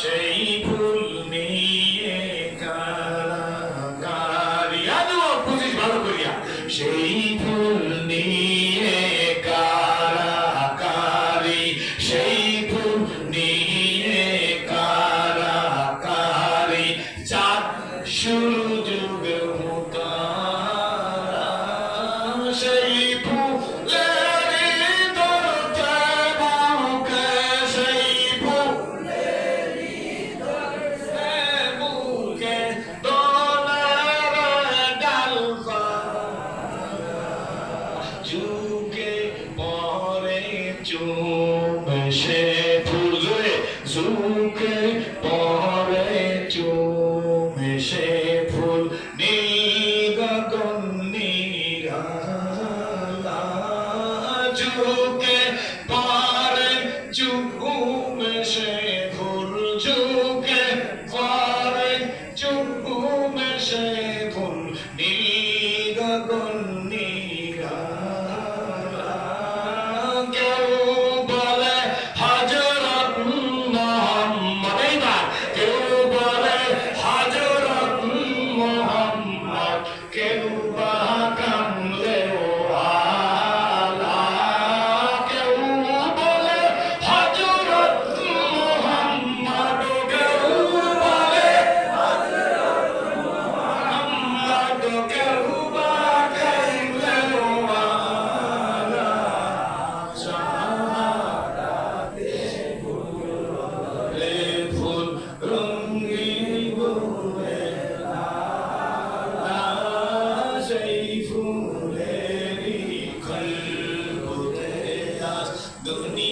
সেই ফুল নিয়ে করিয়া। সেই ফুল নিয়ে কারাকারি সেই ফুল নিয়ে কারাকারি চাঁদ শুরু চুমসে ফুল জুড়ে সুখের পরে চুমসে ফুল নিগন নিরালা চুকে পারে চুমসে ফুল চুকে পারে চুমসে ফুল নিগন Can the